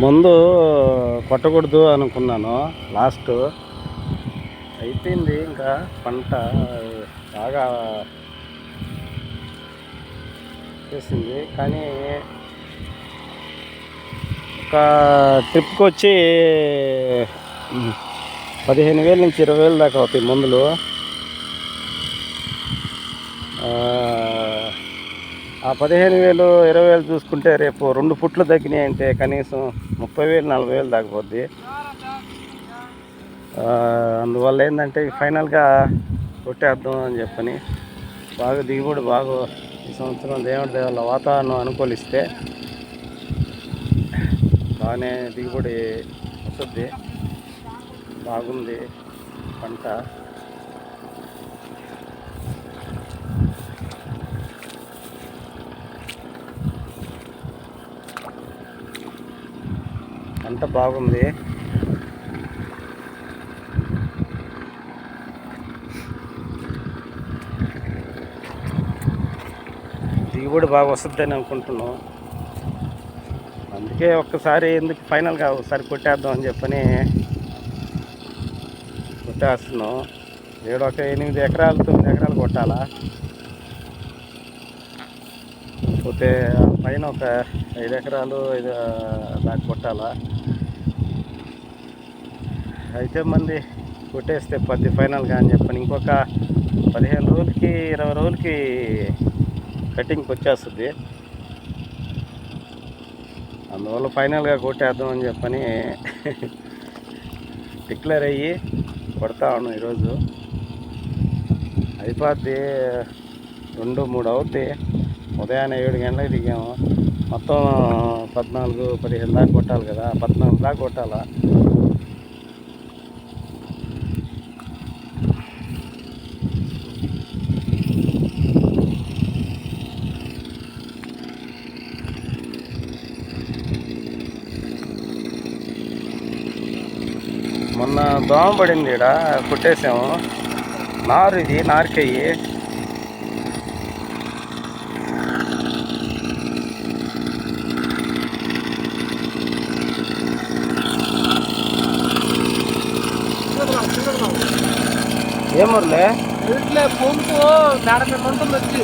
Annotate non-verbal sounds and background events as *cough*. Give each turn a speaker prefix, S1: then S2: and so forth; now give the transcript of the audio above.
S1: ముందు కొట్టకూడదు అనుకున్నాను లాస్ట్ అయిపోయింది ఇంకా పంట బాగా చేసింది. కానీ ఒక ట్రిప్కి వచ్చి పదిహేను వేల నుంచి ఇరవై వేలు దాకా అవుతాయి మందులు. ఆ, పదిహేను వేలు ఇరవై వేలు చూసుకుంటే రేపు రెండు పుట్లు తగ్గినాయి అంటే కనీసం ముప్పై వేలు నలభై వేలు తగ్గిపోద్ది అందువల్ల ఏంటంటే ఫైనల్గా కొట్టేద్దాం అని చెప్పని బాగా దిగుబడి బాగా ఈ సంవత్సరం దేవుడి దేవుళ్ళ వాతావరణం అనుకూలిస్తే బాగానే దిగుబడి వస్తుంది. బాగుంది పంట. పంట బాగుంది. దిగుబడి బాగా వస్తుందని అనుకుంటున్నాం. అందుకే ఒక్కసారి ఎందుకు ఫైనల్గా ఒకసారి కొట్టేద్దాం అని చెప్పని కొట్టేస్తున్నాం. ఏడు ఒక ఎనిమిది ఎకరాలు తొమ్మిది ఎకరాలు కొట్టాలా? పోతే పైన ఒక ఐదు ఎకరాలు ఐదు దాకా కొట్టాలా? అయితే మంది కొట్టేస్తే పది ఫైనల్గా అని చెప్పని ఇంకొక పదిహేను రోజులకి ఇరవై రోజులకి కటింగ్కి వచ్చేస్తుంది. అందువల్ల ఫైనల్గా కొట్టేద్దాం అని చెప్పని *laughs* డిక్లేర్ అయ్యి కొడతా ఉన్నాం ఈరోజు. అయిపోద్ది. రెండు మూడు అవుద్ది. ఉదయాన్నే ఏడు గంటలకు దిగాము. మొత్తం పద్నాలుగు పదిహేను దాకా కొట్టాలి కదా. పద్నాలుగు దాకా కొట్టాలా? మొన్న దోమ పడింది ఇక్కడ కుట్టేసాము. నారు ఇది నారికయ్యి ఏమర్లే
S2: ఇట్లే పంపు దాడ మీద ఉంటుంది వచ్చి.